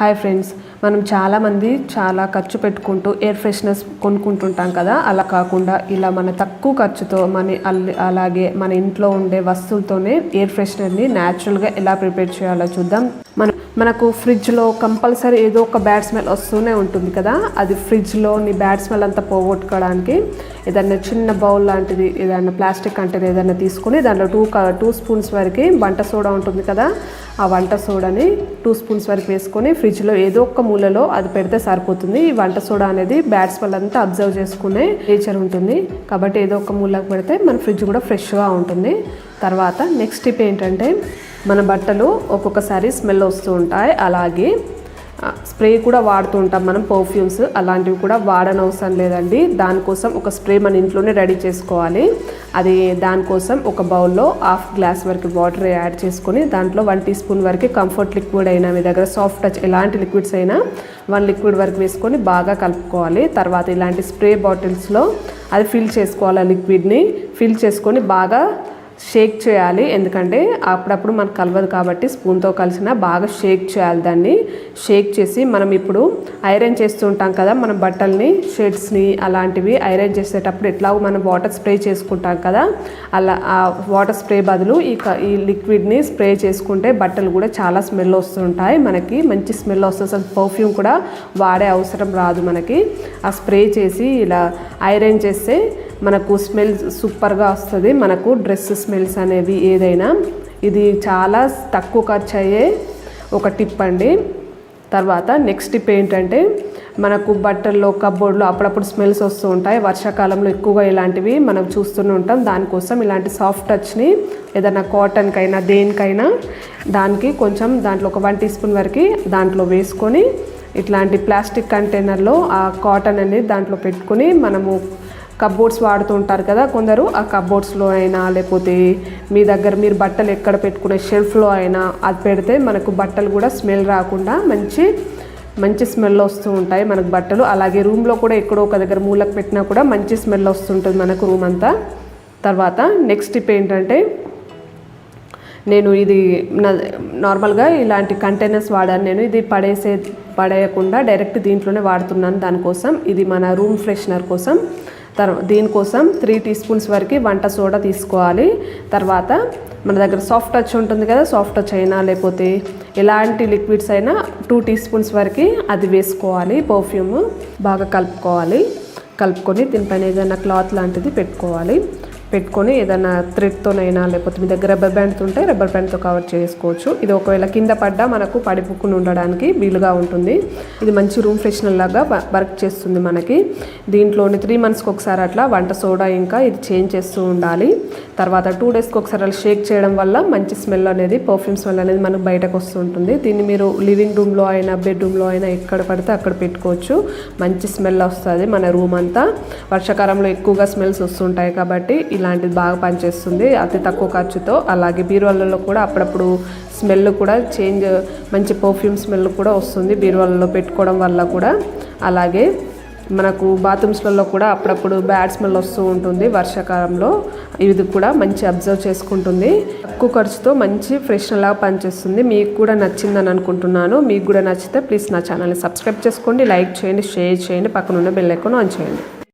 Hi friends మనం చాలామంది చాలా ఖర్చు పెట్టుకుంటూ ఎయిర్ ఫ్రెషనర్స్ కొనుక్కుంటుంటాం కదా? అలా కాకుండా ఇలా మన తక్కువ ఖర్చుతో మన అలాగే మన ఇంట్లో ఉండే వస్తువులతోనే ఎయిర్ ఫ్రెషనర్ని న్యాచురల్గా ఎలా ప్రిపేర్ చేయాలో చూద్దాం. మన మనకు ఫ్రిడ్జ్లో కంపల్సరీ ఏదో ఒక బ్యాడ్ స్మెల్ వస్తూనే ఉంటుంది కదా? అది ఫ్రిడ్జ్లోని బ్యాడ్ స్మెల్ అంతా పోగొట్టుకోవడానికి ఏదైనా చిన్న బౌల్ లాంటిది ఏదైనా ప్లాస్టిక్ కంటైనర్ ఏదైనా తీసుకొని దాంట్లో టూ టూ స్పూన్స్ వరకు వంట సోడా ఉంటుంది కదా? ఆ వంట సోడాని టూ స్పూన్స్ వరకు వేసుకొని ఫ్రిడ్జ్లో ఏదో ఒక మూలలో అది పెడితే సరిపోతుంది. ఈ వంట సోడా అనేది బ్యాడ్ స్మెల్ అంతా అబ్జర్వ్ చేసుకునే నేచర్ ఉంటుంది. కాబట్టి ఏదో ఒక మూలకు పెడితే మన ఫ్రిడ్జ్ కూడా ఫ్రెష్గా ఉంటుంది. తర్వాత నెక్స్ట్ టిప్ ఏంటంటే మన బట్టలు ఒక్కొక్కసారి స్మెల్ వస్తూ ఉంటాయి. అలాగే స్ప్రే కూడా వాడుతూ ఉంటాం మనం పర్ఫ్యూమ్స్ అలాంటివి కూడా వాడనవసరం లేదండి. దానికోసం ఒక స్ప్రే మన ఇంట్లోనే రెడీ చేసుకోవాలి. అది దానికోసం ఒక బౌల్లో హాఫ్ గ్లాస్ వరకు వాటర్ యాడ్ చేసుకొని దాంట్లో వన్ టీ స్పూన్ వరకు కంఫర్ట్ లిక్విడ్ అయినా మీ దగ్గర సాఫ్ట్ టచ్ ఎలాంటి లిక్విడ్స్ అయినా వన్ లిక్విడ్ వరకు వేసుకొని బాగా కలుపుకోవాలి. తర్వాత ఇలాంటి స్ప్రే బాటిల్స్లో అది ఫిల్ చేసుకోవాలి ఆ లిక్విడ్ని. ఫిల్ చేసుకొని బాగా షేక్ చేయాలి. ఎందుకంటే అప్పుడప్పుడు మనకు కలవదు కాబట్టి స్పూన్తో కలిసిన బాగా షేక్ చేయాలి దాన్ని. షేక్ చేసి మనం ఇప్పుడు ఐరన్ చేస్తుంటాం కదా మనం బట్టల్ని షర్ట్స్ని అలాంటివి ఐరన్ చేసేటప్పుడు ఎట్లా మనం వాటర్ స్ప్రే చేసుకుంటాం కదా అలా ఆ వాటర్ స్ప్రే బదులు ఈ క- ఈ లిక్విడ్ని స్ప్రే చేసుకుంటే బట్టలు కూడా చాలా స్మెల్ వస్తుంటాయి మనకి. మంచి స్మెల్ వస్తుంది. అసలు పర్ఫ్యూమ్ కూడా వాడే అవసరం రాదు మనకి. ఆ స్ప్రే చేసి ఇలా ఐరన్ చేస్తే మనకు స్మెల్ సూపర్గా వస్తుంది. మనకు డ్రెస్ స్మెల్స్ అనేవి ఏదైనా. ఇది చాలా తక్కువ ఖర్చు అయ్యే ఒక టిప్ అండి. తర్వాత నెక్స్ట్ టిప్ ఏంటంటే మనకు బట్టల్లో కబోర్డ్లో అప్పుడప్పుడు స్మెల్స్ వస్తూ ఉంటాయి. వర్షాకాలంలో ఎక్కువగా ఇలాంటివి మనం చూస్తూనే ఉంటాం. దానికోసం ఇలాంటి సాఫ్ట్ టచ్ని ఏదైనా కాటన్కైనా దేనికైనా దానికి కొంచెం దాంట్లో ఒక వన్ టీ స్పూన్ వరకు దాంట్లో వేసుకొని ఇట్లాంటి ప్లాస్టిక్ కంటైనర్లో ఆ కాటన్ అనేది దాంట్లో పెట్టుకొని మనము కబోర్డ్స్ వాడుతుంటారు కదా కొందరు ఆ కబోర్డ్స్లో అయినా లేకపోతే మీ దగ్గర మీరు బట్టలు ఎక్కడ పెట్టుకునే షెల్ఫ్లో అయినా అది పెడితే మనకు బట్టలు కూడా స్మెల్ రాకుండా మంచి మంచి స్మెల్ వస్తూ ఉంటాయి మనకు బట్టలు. అలాగే రూమ్లో కూడా ఎక్కడో ఒక దగ్గర మూలకు పెట్టినా కూడా మంచి స్మెల్ వస్తుంటుంది మనకు రూమ్ అంతా. తర్వాత నెక్స్ట్ టిప్ ఏంటంటే నేను ఇది నా నార్మల్గా ఇలాంటి కంటైనర్స్ వాడాను. నేను ఇది పడేసే పడేయకుండా డైరెక్ట్ దీంట్లోనే వాడుతున్నాను దానికోసం. ఇది మన రూమ్ ఫ్రెషనర్ కోసం. తర్వా దీనికోసం త్రీ టీ స్పూన్స్ వరకు వంట సోడా తీసుకోవాలి. తర్వాత మన దగ్గర సాఫ్ట్ టచ్ ఉంటుంది కదా సాఫ్ట్ టచ్ అయినా లేకపోతే ఎలాంటి లిక్విడ్స్ అయినా టూ టీ స్పూన్స్ వరకు అది వేసుకోవాలి పర్ఫ్యూమ్ బాగా కలుపుకోవాలి. కలుపుకొని దీనిపైన ఏదైనా క్లాత్ లాంటిది పెట్టుకోవాలి. పెట్టుకొని ఏదైనా థ్రెడ్తోనైనా లేకపోతే మీ దగ్గర రబ్బర్ బ్యాండ్తో ఉంటే రబ్బర్ బ్యాండ్తో కవర్ చేసుకోవచ్చు. ఇది ఒకవేళ కింద పడ్డా మనకు పడిపోకుండా ఉండడానికి వీలుగా ఉంటుంది. ఇది మంచి రూమ్ ఫ్రెషనర్ లాగా వర్క్ చేస్తుంది మనకి. దీంట్లోని త్రీ మంత్స్కి ఒకసారి అట్లా వంట సోడా ఇంకా ఇది చేంజ్ చేస్తూ ఉండాలి. తర్వాత టూ డేస్కి ఒకసారి అలా షేక్ చేయడం వల్ల మంచి స్మెల్ అనేది పర్ఫ్యూమ్ స్మెల్ అనేది మనకు బయటకు వస్తుంటుంది దీన్ని మీరు లివింగ్ రూమ్లో అయినా బెడ్రూమ్లో అయినా ఎక్కడ పడితే అక్కడ పెట్టుకోవచ్చు. మంచి స్మెల్ వస్తుంది మన రూమ్ అంతా. వర్షాకాలంలో ఎక్కువగా స్మెల్స్ వస్తుంటాయి కాబట్టి ఇలాంటిది బాగా పనిచేస్తుంది అతి తక్కువ ఖర్చుతో. అలాగే బీరువాళ్ళలో కూడా అప్పుడప్పుడు స్మెల్ కూడా చేంజ్ మంచి పర్ఫ్యూమ్ స్మెల్ కూడా వస్తుంది బీరువాళ్ళలో పెట్టుకోవడం వల్ల కూడా. అలాగే మనకు బాత్రూమ్స్లలో కూడా అప్పుడప్పుడు బ్యాడ్ స్మెల్ వస్తూ ఉంటుంది వర్షాకాలంలో. ఇది కూడా మంచి అబ్జర్వ్ చేసుకుంటుంది. తక్కువ ఖర్చుతో మంచి ఫ్రెష్ లాగా పనిచేస్తుంది. మీకు కూడా నచ్చిందని అనుకుంటున్నాను. మీకు కూడా నచ్చితే ప్లీజ్ నా ఛానల్ని సబ్స్క్రైబ్ చేసుకోండి లైక్ చేయండి షేర్ చేయండి పక్కన ఉన్న బెల్ ఐకాన్ ఆన్ చేయండి.